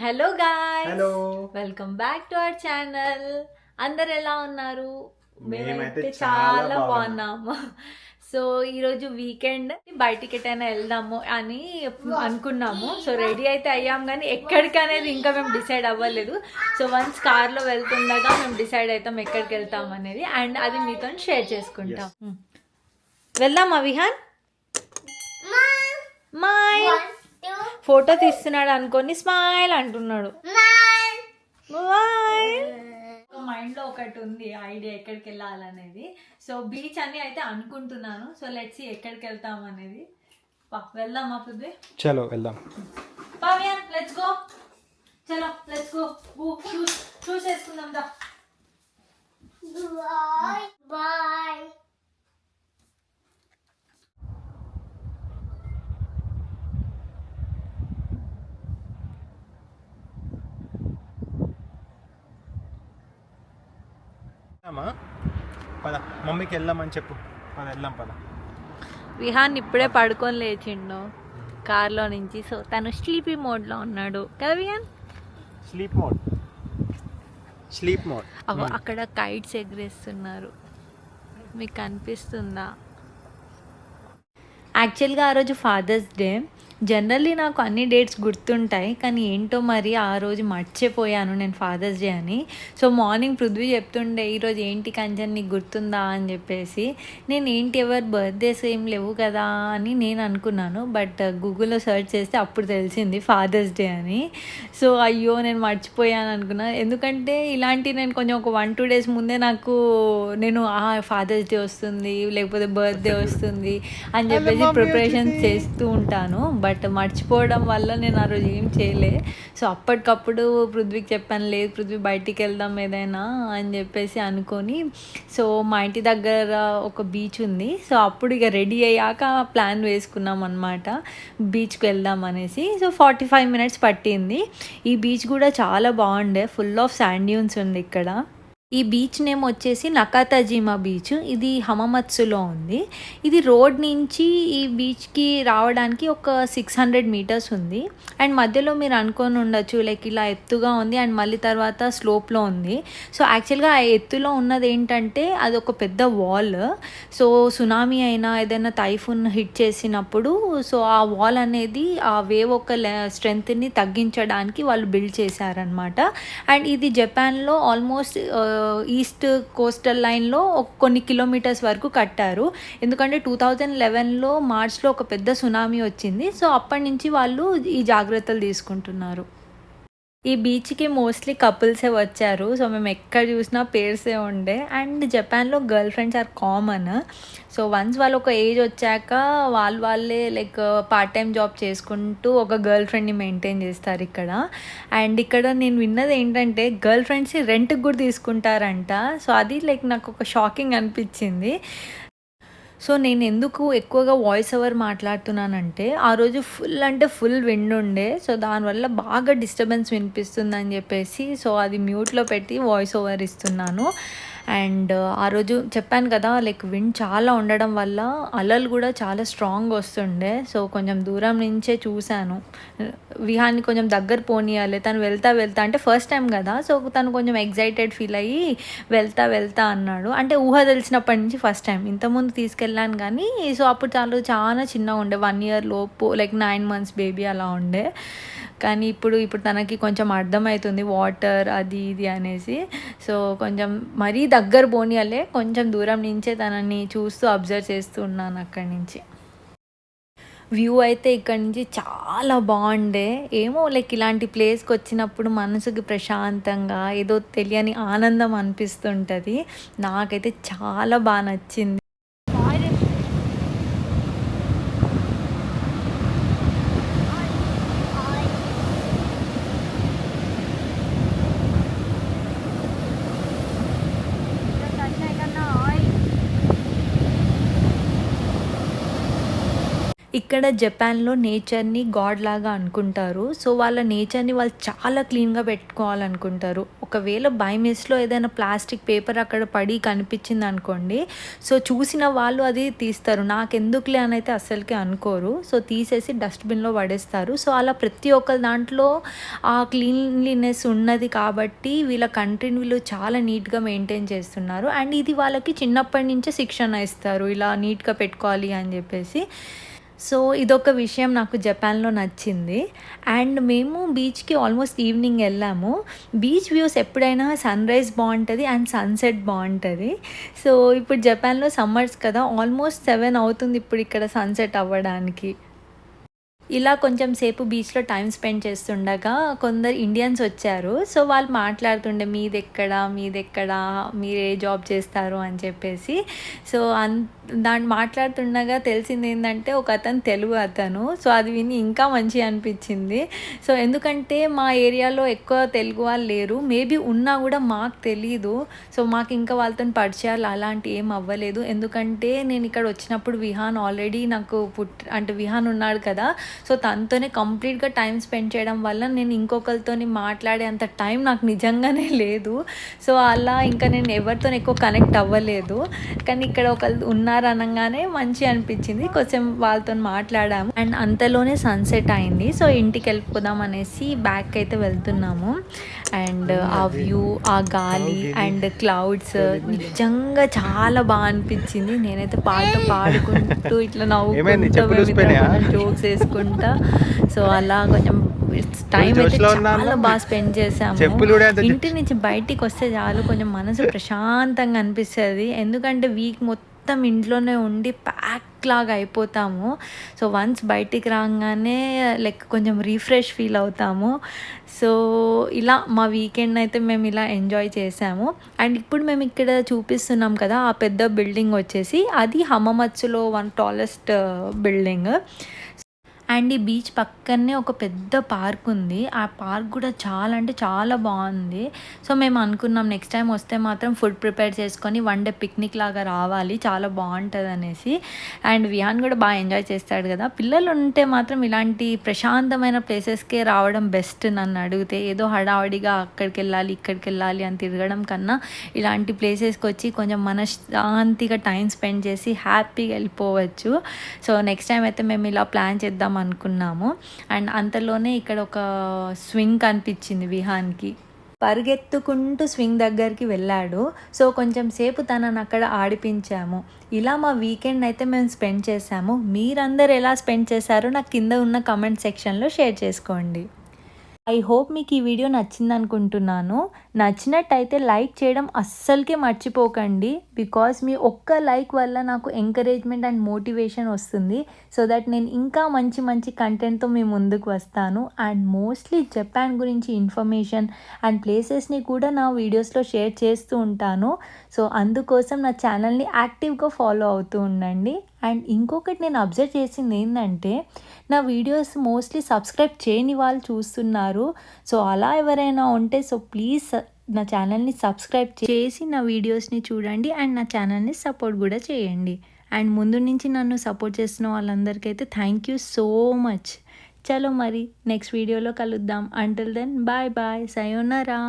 Hello guys hello welcome back to our channel అందరు ఎలా ఉన్నారు? మేమైతే చాలా చాలా బాగున్నాం. బాగున్నాము. సో ఈరోజు వీకెండ్. బయటికి ఎటైనా వెళ్దాము అని అనుకున్నాము. సో రెడీ అయితే అయ్యాం కానీ ఎక్కడికి అనేది ఇంకా మేము డిసైడ్ అవ్వలేదు. సో వన్స్ కార్లో వెళ్తుండగా మేము డిసైడ్ అవుతాం ఎక్కడికి వెళ్తాం అనేది. అండ్ అది మీతో షేర్ చేసుకుంటాం. వెళ్దామా విహాన్? మాయ్ ఫోటో తీస్తున్నాడు అనుకొని స్మైల్ అంటున్నాడు. మైండ్లో ఒకటి ఉంది ఐడియా ఎక్కడికి వెళ్ళాలనేది. సో బీచ్ అని అయితే అనుకుంటున్నాను. సో లెట్స్ ఎక్కడికి వెళ్తాం అనేది. పా, వెళ్దామా పృథ్వీ? చలో వెళ్దాం. పావ్యాన్ లెట్స్ గో చలో లెట్స్ గో వేసుకుందాం దా. Bye. Bye. అమ్మా పద మమ్మీకి వెళ్దామని చెప్పు. పద వెళ్దాం పద. విహాన్ ఇప్పుడే పడుకొని లేచిండు. కార్లో నుంచి. సో తను స్లీపీ మోడ్లో ఉన్నాడు. కదా Vihaan? Sleep mode. Sleep mode. అక్కడ కైట్స్ ఎగరేస్తున్నారు. మీకు కనిపిస్తుందా యాక్చువల్గా ఆ రోజు ఫాదర్స్ డే. జనరల్లీ నాకు అన్ని డేట్స్ గుర్తుంటాయి కానీ ఏంటో మరి ఆ రోజు మర్చిపోయాను నేను ఫాదర్స్ డే అని. సో మార్నింగ్ పృథ్వీ చెప్తుండే ఈరోజు ఏంటి కంచన్ నీకు గుర్తుందా? అని చెప్పేసి. నేను ఏంటి ఎవరి బర్త్డేస్ ఏం లేవు కదా అని నేను అనుకున్నాను. బట్ గూగుల్లో సెర్చ్ చేస్తే అప్పుడు తెలిసింది ఫాదర్స్ డే అని. సో అయ్యో నేను మర్చిపోయాను అనుకున్నా. ఎందుకంటే ఇలాంటి నేను కొంచెం ఒక వన్ టూ డేస్ ముందే నాకు నేను ఫాదర్స్ డే వస్తుంది లేకపోతే బర్త్డే వస్తుంది అని చెప్పేసి ప్రిపరేషన్స్ చేస్తూ ఉంటాను. బట్ మర్చిపోవడం వల్ల నేను ఆ రోజు ఏం చేయలే. సో అప్పటికప్పుడు పృథ్వీకి చెప్పాను లేదు పృథ్వీ బయటికి వెళ్దాం ఏదైనా అని చెప్పేసి అనుకొని సో మా ఇంటి దగ్గర ఒక బీచ్ ఉంది. సో అప్పుడు ఇక రెడీ అయ్యాక ప్లాన్ వేసుకున్నాం అనమాట బీచ్కి వెళ్దాం అనేసి. సో ఫార్టీ ఫైవ్ మినిట్స్ పట్టింది. ఈ బీచ్ కూడా చాలా బాగుండే. ఫుల్ ఆఫ్ శాండ్యూన్స్ ఉంది ఇక్కడ. ఈ బీచ్ నేమ్ వచ్చేసి నకాతాజీమా బీచ్. ఇది హమమత్సులో ఉంది. ఇది రోడ్ నుంచి ఈ బీచ్కి రావడానికి ఒక సిక్స్ హండ్రెడ్ మీటర్స్ ఉంది. అండ్ మధ్యలో మీరు అనుకొని ఉండొచ్చు లైక్ ఇలా ఎత్తుగా ఉంది అండ్ మళ్ళీ తర్వాత స్లోప్లో ఉంది. సో యాక్చువల్గా ఆ ఎత్తులో ఉన్నది ఏంటంటే అది ఒక పెద్ద వాల్. సో సునామీ అయినా ఏదైనా టైఫున్ హిట్ చేసినప్పుడు సో ఆ వాల్ అనేది ఆ వేవ్ ఒక స్ట్రెంగ్త్ని తగ్గించడానికి వాళ్ళు బిల్డ్ చేశారనమాట అండ్ ఇది జపాన్లో ఆల్మోస్ట్ ఈస్ట్ కోస్టల్ లైన్లో కొన్ని కిలోమీటర్స్ వరకు కట్టారు. ఎందుకంటే టూ థౌజండ్ లెవెన్లో మార్చ్లో ఒక పెద్ద సునామీ వచ్చింది. సో అప్పటి నుంచి వాళ్ళు ఈ జాగ్రత్తలు తీసుకుంటున్నారు. ఈ బీచ్కి మోస్ట్లీ కపుల్సే వచ్చారు. సో మేము ఎక్కడ చూసినా పేర్సే ఉండే. అండ్ జపాన్లో girl friends are common. So once వాళ్ళు ఒక ఏజ్ వచ్చాక వాళ్ళు వాళ్ళే లైక్ పార్ట్ టైం జాబ్ చేసుకుంటూ ఒక గర్ల్ ఫ్రెండ్ని మెయింటైన్ చేస్తారు ఇక్కడ. అండ్ ఇక్కడ నేను విన్నది ఏంటంటే గర్ల్ ఫ్రెండ్స్ రెంట్కి కూడా తీసుకుంటారంట. సో అది లైక్ నాకు ఒక షాకింగ్ అనిపించింది. సో నేను ఎందుకు ఎక్కువగా వాయిస్ ఓవర్ మాట్లాడుతున్నానంటే ఆ రోజు ఫుల్ అంటే ఫుల్ విండ్ ఉండే సో దానివల్ల బాగా డిస్టర్బెన్స్ వినిపిస్తుందని చెప్పేసి సో అది మ్యూట్లో పెట్టి వాయిస్ ఓవర్ ఇస్తున్నాను. అండ్ ఆ రోజు చెప్పాను కదా లైక్ విండ్ చాలా ఉండడం వల్ల అలలు కూడా చాలా స్ట్రాంగ్ వస్తుండే. సో కొంచెం దూరం నుంచే చూశాను. విహాన్ని కొంచెం దగ్గర పోనీయాలి. తను వెళ్తా వెళ్తా అంటే ఫస్ట్ టైం కదా సో తను కొంచెం ఎగ్జైటెడ్ ఫీల్ అయ్యి వెళ్తా వెళ్తా అన్నాడు. అంటే ఊహ తెలిసినప్పటి నుంచి ఫస్ట్ టైం. ఇంతకుముందు తీసుకెళ్ళాను కానీ సో అప్పుడు చాలా చాలా చిన్నగా ఉండే. వన్ ఇయర్ లోపు లైక్ నైన్ మంత్స్ బేబీ అలా ఉండే. కానీ ఇప్పుడు ఇప్పుడు తనకి కొంచెం అర్థమవుతుంది వాటర్ అది ఇది అనేసి. సో కొంచెం మరీ దగ్గర పోనీయాలే కొంచెం దూరం నుంచే తనని చూస్తూ అబ్జర్వ్ చేస్తూ ఉన్నాను అక్కడి నుంచి. వ్యూ అయితే ఇక్కడ నుంచి చాలా బాగుండే. ఏమో లైక్ ఇలాంటి ప్లేస్కి వచ్చినప్పుడు మనసుకి ప్రశాంతంగా ఏదో తెలియని ఆనందం అనిపిస్తుంటుంది. నాకైతే చాలా బాగా నచ్చింది. ఇక్కడ జపాన్లో నేచర్ని గాడ్ లాగా అనుకుంటారు. సో వాళ్ళ నేచర్ని వాళ్ళు చాలా క్లీన్గా పెట్టుకోవాలనుకుంటారు. ఒకవేళ బై మిస్లో ఏదైనా ప్లాస్టిక్ పేపర్ అక్కడ పడి కనిపించింది అనుకోండి సో చూసిన వాళ్ళు అది తీస్తారు. నాకెందుకులే అని అయితే అస్సలకి అనుకోరు. సో తీసేసి డస్ట్బిన్లో పడేస్తారు. సో అలా ప్రతి ఒక్క దాంట్లో ఆ క్లీన్లీనెస్ ఉన్నది కాబట్టి వీళ్ళ కంట్రీని వీళ్ళు చాలా నీట్గా మెయింటైన్ చేస్తున్నారు. అండ్ ఇది వాళ్ళకి చిన్నప్పటి నుంచే శిక్షణ ఇస్తారు. ఇలా నీట్గా పెట్టుకోవాలి అని చెప్పేసి. సో ఇదొక విషయం నాకు జపాన్లో నచ్చింది. అండ్ మేము బీచ్కి ఆల్మోస్ట్ ఈవినింగ్ వెళ్ళాము. బీచ్ వ్యూస్ ఎప్పుడైనా సన్ రైజ్ బాగుంటుంది అండ్ సన్సెట్ బాగుంటుంది సో ఇప్పుడు జపాన్లో సమ్మర్స్ కదా ఆల్మోస్ట్ సెవెన్ అవుతుంది ఇప్పుడు ఇక్కడ సన్సెట్ అవ్వడానికి. ఇలా కొంచెం సేపు బీచ్లో టైం స్పెండ్ చేస్తుండగా కొందరు ఇండియన్స్ వచ్చారు. సో వాళ్ళు మాట్లాడుతుండే మీది ఎక్కడ మీది ఎక్కడ మీరు ఏ జాబ్ చేస్తారు అని చెప్పేసి. సో అన్ దాన్ని మాట్లాడుతుండగా తెలిసింది ఏంటంటే ఒక అతను తెలుగు అతను. సో అది విని ఇంకా మంచి అనిపించింది. సో ఎందుకంటే మా ఏరియాలో ఎక్కువ తెలుగు వాళ్ళు లేరు. మేబీ ఉన్నా కూడా మాకు తెలీదు. సో మాకు ఇంకా వాళ్ళతో పరిచయాలు అలాంటి ఏం అవ్వలేదు. ఎందుకంటే నేను ఇక్కడ వచ్చినప్పుడు విహాన్ ఆల్రెడీ నాకు పుట్ అంటే విహాన్ ఉన్నాడు కదా. సో తనతోనే కంప్లీట్గా టైం స్పెండ్ చేయడం వల్ల నేను ఇంకొకరితోని మాట్లాడే అంత టైం నాకు నిజంగానే లేదు. సో అలా ఇంకా నేను ఎవరితో ఎక్కువ కనెక్ట్ అవ్వలేదు. కానీ ఇక్కడ ఒకళ్ళు ఉన్నారు అనగానే మంచి అనిపించింది. కొంచెం వాళ్ళతో మాట్లాడాము. అండ్ అంతలోనే సన్సెట్ అయింది. సో ఇంటికి వెళ్ళిపోదాం అనేసి బ్యాక్ అయితే వెళ్తున్నాము. అండ్ ఆ వ్యూ ఆ గాలి అండ్ క్లౌడ్స్ నిజంగా చాలా బాగా అనిపించింది. నేనైతే పాట పాడుకుంటూ ఇట్లా? నవ్వుకుంటూ? జోక్స్ వేసుకుంటా. సో అలా కొంచెం టైం అయితే చాలా? బాగా స్పెండ్ చేసాము ఇంటి నుంచి బయటికి వస్తే చాలు. కొంచెం మనసు ప్రశాంతంగా అనిపిస్తుంది. ఎందుకంటే వీక్ మొత్తం మొత్తం ఇంట్లోనే ఉండి ప్యాక్ లాగా అయిపోతాము. సో వన్స్ బయటికి రాగానే లైక్ కొంచెం రీఫ్రెష్ ఫీల్ అవుతాము. సో ఇలా మా వీకెండ్ అయితే మేము ఇలా ఎంజాయ్ చేసాము. అండ్ ఇప్పుడు మేము ఇక్కడ చూపిస్తున్నాం కదా ఆ పెద్ద బిల్డింగ్ వచ్చేసి అది హమమత్సులో వన్ టాలెస్ట్ బిల్డింగ్. అండ్ ఈ బీచ్ పక్కనే ఒక పెద్ద పార్క్ ఉంది. ఆ పార్క్ కూడా చాలా అంటే చాలా బాగుంది. సో మేము అనుకున్నాం నెక్స్ట్ టైం వస్తే మాత్రం ఫుడ్ ప్రిపేర్ చేసుకొని వన్ డే పిక్నిక్ లాగా రావాలి. చాలా బాగుంటుంది అనేసి. అండ్ విహాన్ కూడా బాగా ఎంజాయ్ చేస్తాడు కదా. పిల్లలు ఉంటే మాత్రం ఇలాంటి ప్రశాంతమైన ప్లేసెస్కే రావడం బెస్ట్ నన్ను అడిగితే. ఏదో హడావడిగా అక్కడికి వెళ్ళాలి ఇక్కడికి వెళ్ళాలి అని తిరగడం కన్నా ఇలాంటి ప్లేసెస్కి వచ్చి కొంచెం మనశ్శాంతిగా టైం స్పెండ్ చేసి హ్యాపీగా వెళ్ళిపోవచ్చు. సో నెక్స్ట్ టైం అయితే మేము ఇలా ప్లాన్ చేద్దాం అనుకున్నాము. అండ్ అంతలోనే ఇక్కడ ఒక స్వింగ్ కనిపించింది విహాన్కి. పరిగెత్తుకుంటూ స్వింగ్ దగ్గరికి వెళ్ళాడు. సో కొంచెం సేపు తనని అక్కడ ఆడిపించాము. ఇలా మా వీకెండ్ అయితే మేము స్పెండ్ చేసాము మీరందరు ఎలా స్పెండ్ చేశారో నాకు కింద ఉన్న కమెంట్ సెక్షన్లో షేర్ చేసుకోండి. ఐ హోప్ మీకు ఈ వీడియో నచ్చింది అనుకుంటున్నాను నచ్చినట్టయితే లైక్ చేయడం అస్సలకే మర్చిపోకండి. బికాస్ మీ ఒక్క లైక్ వల్ల నాకు ఎంకరేజ్మెంట్ అండ్ మోటివేషన్ వస్తుంది. సో దట్ నేను ఇంకా మంచి మంచి కంటెంట్తో మీ ముందుకు వస్తాను. అండ్ మోస్ట్లీ జపాన్ గురించి ఇన్ఫర్మేషన్ అండ్ ప్లేసెస్ని కూడా నా వీడియోస్లో షేర్ చేస్తూ ఉంటాను. సో అందుకోసం నా ఛానల్ని యాక్టివ్గా ఫాలో అవుతూ ఉండండి. అండ్ ఇంకొకటి నేను అబ్జర్వ్ చేసింది ఏంటంటే నా వీడియోస్ మోస్ట్లీ సబ్స్క్రైబ్ చేయని వాళ్ళు చూస్తున్నారు. సో అలా ఎవరైనా ఉంటే సో ప్లీజ్ నా ఛానల్ని సబ్స్క్రైబ్ చేసి నా వీడియోస్ని చూడండి అండ్ నా ఛానల్ని సపోర్ట్ కూడా చేయండి. అండ్ ముందు నుంచి నన్ను సపోర్ట్ చేస్తున్న వాళ్ళందరికైతే థ్యాంక్ యూ సో మచ్. చలో మరి నెక్స్ట్ వీడియోలో కలుద్దాం. Until then bye bye సయోనరా